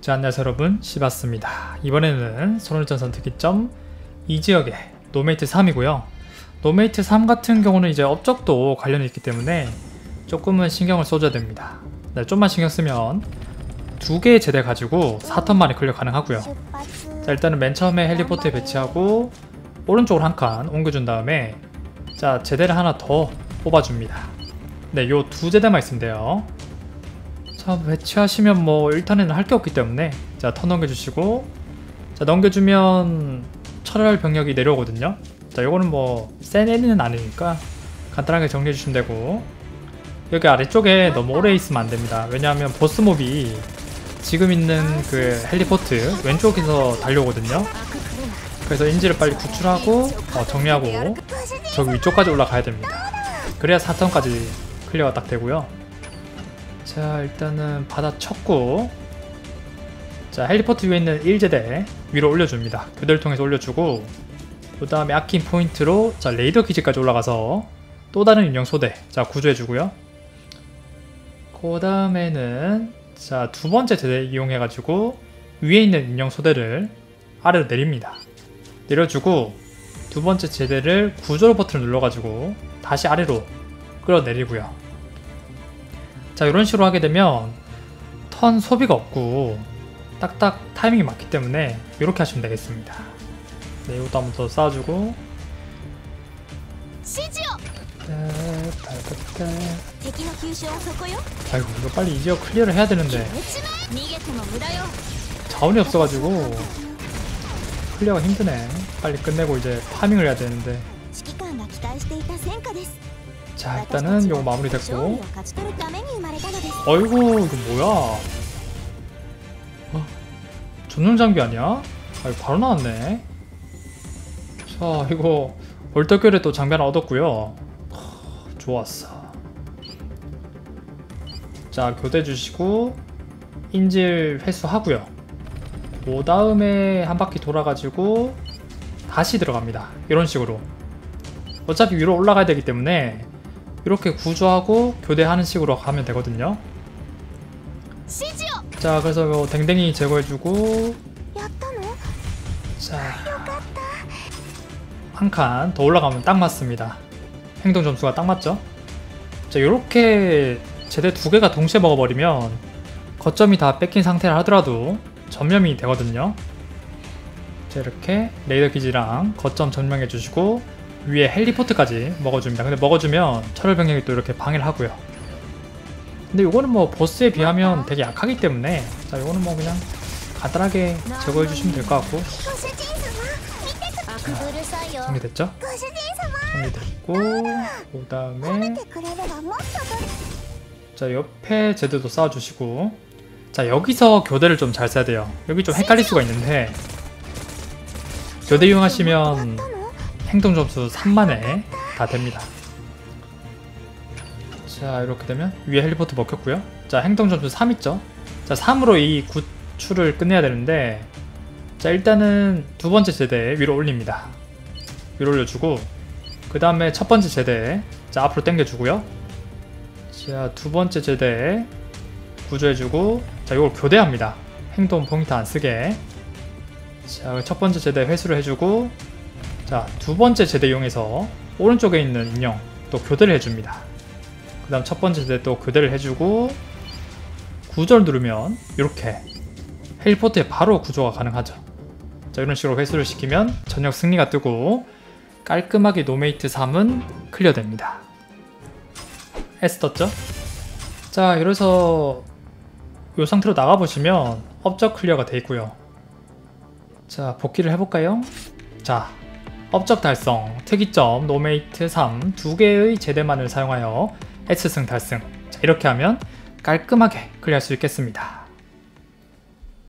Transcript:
자, 안녕하세요 여러분. 시바스입니다. 이번에는 손울전선 특이점 이 지역의 노메이트 3이고요. 노메이트 3 같은 경우는 이제 업적도 관련이 있기 때문에 조금은 신경을 써줘야 됩니다. 네, 좀만 신경 쓰면 두 개의 제대 가지고 4턴 만에 클리어 가능하고요. 자 일단은 맨 처음에 헬리포트에 배치하고 오른쪽으로 한 칸 옮겨준 다음에 자 제대를 하나 더 뽑아줍니다. 네요 두 제대만 있으면 돼요 자 배치하시면 뭐 1턴에는 할 게 없기 때문에 자 턴 넘겨주시고 자 넘겨주면 철혈 병력이 내려오거든요. 자 요거는 뭐 센 애는 아니니까 간단하게 정리해주시면 되고 여기 아래쪽에 너무 오래 있으면 안됩니다. 왜냐하면 보스몹이 지금 있는 그 헬리포트 왼쪽에서 달려오거든요. 그래서 인지를 빨리 구출하고 어, 정리하고 저기 위쪽까지 올라가야 됩니다. 그래야 4턴까지 클리어가 딱 되고요 자 일단은 받아쳤고 자 헬리포트 위에 있는 1제대 위로 올려줍니다. 교대를 통해서 올려주고 그 다음에 아낀 포인트로 자 레이더 기지까지 올라가서 또 다른 인형 소대 자 구조해주고요. 그 다음에는 자 두 번째 제대 이용해가지고 위에 있는 인형 소대를 아래로 내립니다. 내려주고 두 번째 제대를 구조 버튼을 눌러가지고 다시 아래로 끌어내리고요 자 이런 식으로 하게 되면 턴 소비가 없고 딱딱 타이밍이 맞기 때문에 이렇게 하시면 되겠습니다. 네 이것도 한번 더 쌓아주고. 네, 네, 네, 아이고 이거 빨리 이지어 클리어를 해야 되는데. 자원이 없어가지고 클리어가 힘드네. 빨리 끝내고 이제 파밍을 해야 되는데. 자 일단은 이거 마무리 됐고. 아이고 이거 뭐야? 아, 전용 장비 아니야? 아이 바로 나왔네. 자 이거 벌떡결에 또 장비 하나 얻었고요. 좋았어. 자 교대 주시고 인질 회수하고요. 그 다음에 한 바퀴 돌아가지고 다시 들어갑니다. 이런 식으로. 어차피 위로 올라가야 되기 때문에. 이렇게 구조하고 교대하는 식으로 가면 되거든요. 자 그래서 요 댕댕이 제거해주고 자한 칸 더 올라가면 딱 맞습니다. 행동 점수가 딱 맞죠? 자 요렇게 제대 두 개가 동시에 먹어버리면 거점이 다 뺏긴 상태라 하더라도 전염이 되거든요. 자 이렇게 레이더 기지랑 거점 점령해주시고 위에 헬리포트까지 먹어줍니다. 근데 먹어주면 철혈 병력이 또 이렇게 방해를 하고요. 근데 이거는 뭐 보스에 비하면 되게 약하기 때문에 자 이거는 뭐 그냥 간단하게 제거해 주시면 될 것 같고 자, 정리됐죠? 정리됐고 그 다음에 자 옆에 제대도 쌓아주시고 자 여기서 교대를 좀 잘 써야 돼요 여기 좀 헷갈릴 수가 있는데 교대 이용하시면 행동 점수 3만에 다 됩니다. 자 이렇게 되면 위에 헬리포트 먹혔고요. 자 행동 점수 3 있죠? 자 3으로 이 구출을 끝내야 되는데 자 일단은 두 번째 제대 위로 올립니다. 위로 올려주고 그 다음에 첫 번째 제대 자 앞으로 당겨주고요. 자두 번째 제대 구조해주고 자 이걸 교대합니다. 행동 포인트 안 쓰게. 자 첫 번째 제대 회수를 해주고 자 두 번째 제대 이용해서 오른쪽에 있는 인형 또 교대를 해줍니다 그 다음 첫 번째 제대 또 교대를 해주고 구절 누르면 이렇게 헬리포트에 바로 구조가 가능하죠 자 이런 식으로 회수를 시키면 전역 승리가 뜨고 깔끔하게 노메이트 3은 클리어됩니다 S 떴죠? 자 이래서 이 상태로 나가보시면 업적 클리어가 돼 있고요 자 복귀를 해볼까요? 자 업적 달성, 특이점, 노메이트 3 두 개의 제대만을 사용하여 S승 달승. 자, 이렇게 하면 깔끔하게 클리어할 수 있겠습니다